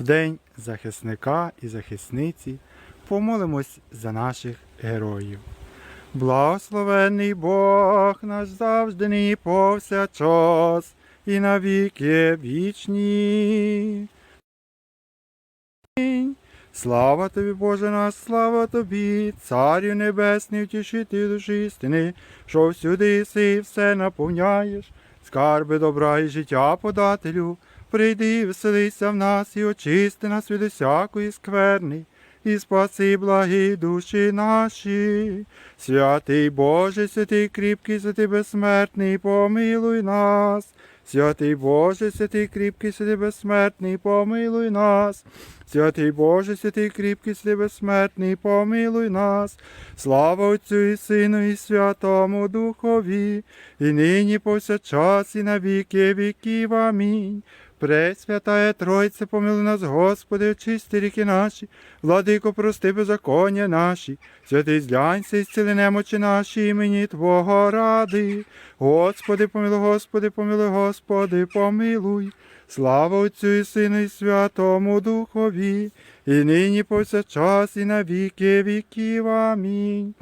В день захисника і захисниці помолимось за наших героїв. Благословений Бог наш завжди нині повсякчас і навіки вічні. Слава тобі, Боже наш, слава тобі, Царю Небесний, втішити душі істини, що всюди єси і все наповняєш, скарби добра і життя подателю, прийди і веселися в нас і очисти нас від усякої скверни, і спаси благі душі наші. Святий Боже, святий кріпкий, святий безсмертний, помилуй нас. Святий Боже, святий кріпкий, святий безсмертний, помилуй нас. Святий Боже, святий кріпкий, святий безсмертний, помилуй нас. Слава Отцю і Сину, і Святому Духові, і нині повсякчас, і на віки віків. Амінь. Пресвятая Тройце, помилуй нас, Господи, очисти ріки наші, владико, прости беззаконня наші, святий зглянься і зціли немочі наші імені Твого ради. Господи, помилуй, Господи, помилуй, Господи, помилуй. Слава Отцю і Сину, і Святому Духові, і нині повсякчас, і на віки віків. Амінь.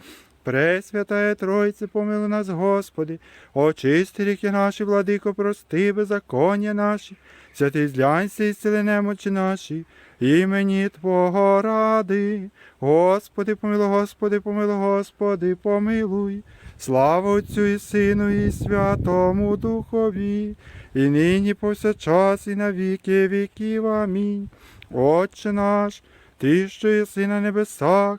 Пресвятая Тройце, помилуй нас, Господи, очисти ріки наші, владико, прости беззаконня наші, святий зглянься і зціли немочі наші, імені Твого ради. Господи, помилуй, Господи, помилуй, Господи, помилуй. Слава Отцю і Сину, і Святому Духові, і нині повсякчас, і на віки віків. Амінь. Отче наш, Ти, що єси на небесах,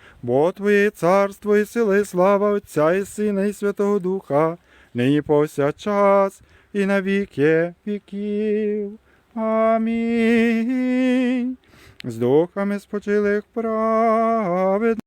бо Твоє царство і сили, слава Отця і Сина, і Святого Духа, нині повсякчас і на віки віків. Амінь. З духами спочилих праведних.